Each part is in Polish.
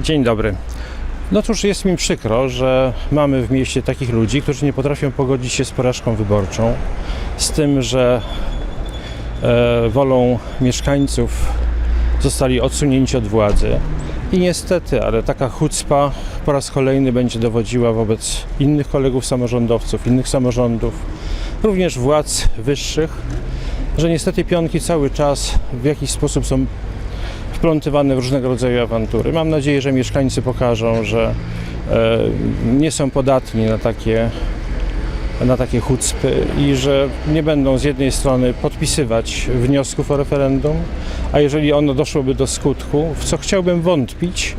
Dzień dobry. No cóż, jest mi przykro, że mamy w mieście takich ludzi, którzy nie potrafią pogodzić się z porażką wyborczą, z tym, że e, wolą mieszkańców zostali odsunięci od władzy. I niestety, ale taka chucpa po raz kolejny będzie dowodziła wobec innych kolegów samorządowców, innych samorządów, również władz wyższych, że niestety pionki cały czas w jakiś sposób są wplątywane w różnego rodzaju awantury. Mam nadzieję, że mieszkańcy pokażą, że e, nie są podatni na takie, na takie chucpy i że nie będą z jednej strony podpisywać wniosków o referendum, a jeżeli ono doszłoby do skutku, w co chciałbym wątpić,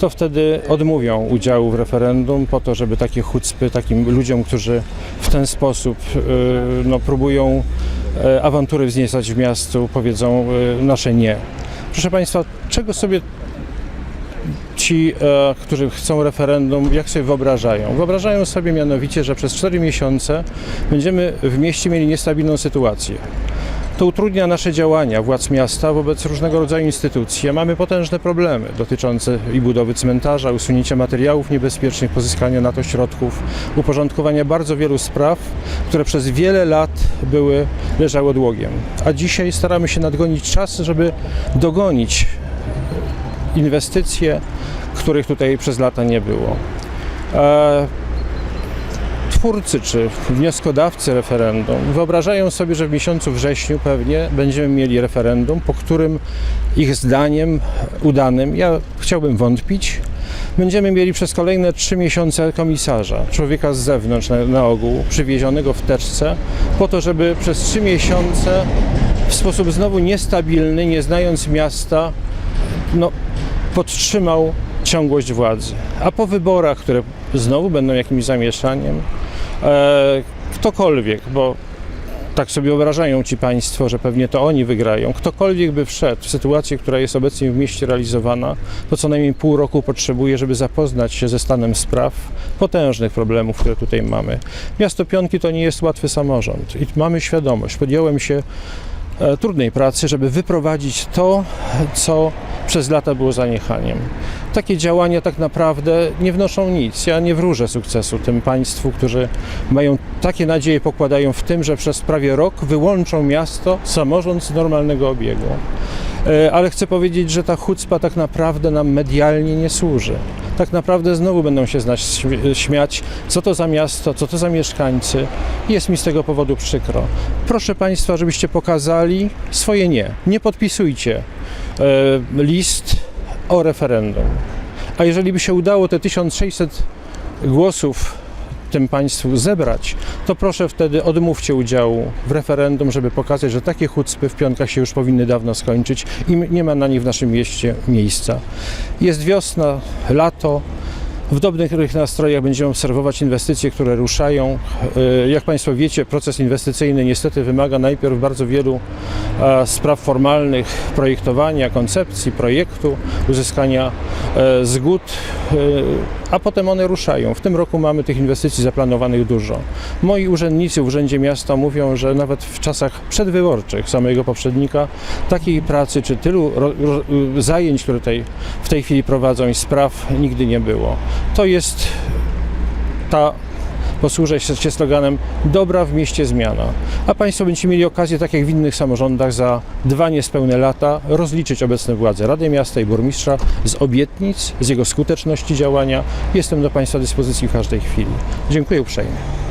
to wtedy odmówią udziału w referendum po to, żeby takie chucpy takim ludziom, którzy w ten sposób e, no, próbują e, awantury wzniecać w miastu, powiedzą nasze nie. Proszę Państwa, czego sobie ci, e, którzy chcą referendum, jak sobie wyobrażają? Wyobrażają sobie mianowicie, że przez 4 miesiące będziemy w mieście mieli niestabilną sytuację. To utrudnia nasze działania władz miasta wobec różnego rodzaju instytucji, a mamy potężne problemy dotyczące i budowy cmentarza, usunięcia materiałów niebezpiecznych, pozyskania na to środków, uporządkowania bardzo wielu spraw, które przez wiele lat były, leżały odłogiem. A dzisiaj staramy się nadgonić czas, żeby dogonić inwestycje, których tutaj przez lata nie było. E, twórcy czy wnioskodawcy referendum wyobrażają sobie, że w miesiącu wrześniu pewnie będziemy mieli referendum, po którym ich zdaniem udanym, ja chciałbym wątpić, będziemy mieli przez kolejne trzy miesiące komisarza, człowieka z zewnątrz na, na ogół, przywiezionego w teczce, po to, żeby przez trzy miesiące w sposób znowu niestabilny, nie znając miasta, no, podtrzymał ciągłość władzy. A po wyborach, które znowu będą jakimś zamieszaniem, e, ktokolwiek, bo tak sobie wyobrażają ci państwo, że pewnie to oni wygrają, ktokolwiek by wszedł w sytuację, która jest obecnie w mieście realizowana, to co najmniej pół roku potrzebuje, żeby zapoznać się ze stanem spraw, potężnych problemów, które tutaj mamy. Miasto Pionki to nie jest łatwy samorząd i mamy świadomość, podjąłem się trudnej pracy, żeby wyprowadzić to, co przez lata było zaniechaniem. Takie działania tak naprawdę nie wnoszą nic. Ja nie wróżę sukcesu tym państwu, którzy mają takie nadzieje, pokładają w tym, że przez prawie rok wyłączą miasto, samorząd z normalnego obiegu. E, Ale chcę powiedzieć, że ta chucpa tak naprawdę nam medialnie nie służy. Tak naprawdę znowu będą się z nas śmiać, co to za miasto, co to za mieszkańcy. Jest mi z tego powodu przykro. Proszę Państwa, żebyście pokazali swoje nie. Nie podpisujcie e, list o referendum. A jeżeli by się udało te 1600 głosów tym państwu zebrać, to proszę wtedy odmówcie udziału w referendum, żeby pokazać, że takie chucpy w pionkach się już powinny dawno skończyć i nie ma na nich w naszym mieście miejsca. Jest wiosna, lato. W dobrych nastrojach będziemy obserwować inwestycje, które ruszają. E, Jak Państwo wiecie, proces inwestycyjny niestety wymaga najpierw bardzo wielu e, spraw formalnych, projektowania, koncepcji, projektu, uzyskania e, zgód, a potem one ruszają. W tym roku mamy tych inwestycji zaplanowanych dużo. Moi urzędnicy w Urzędzie Miasta mówią, że nawet w czasach przedwyborczych samego poprzednika takiej pracy czy tylu zajęć, które w tej chwili prowadzą i spraw nigdy nie było. To jest ta posłużę się sloganem dobra w mieście zmiana. A Państwo będziecie mieli okazję, tak jak w innych samorządach, za dwa niespełne lata rozliczyć obecne władze Rady Miasta i Burmistrza z obietnic, z jego skuteczności działania. Jestem do Państwa dyspozycji w każdej chwili. Dziękuję uprzejmie.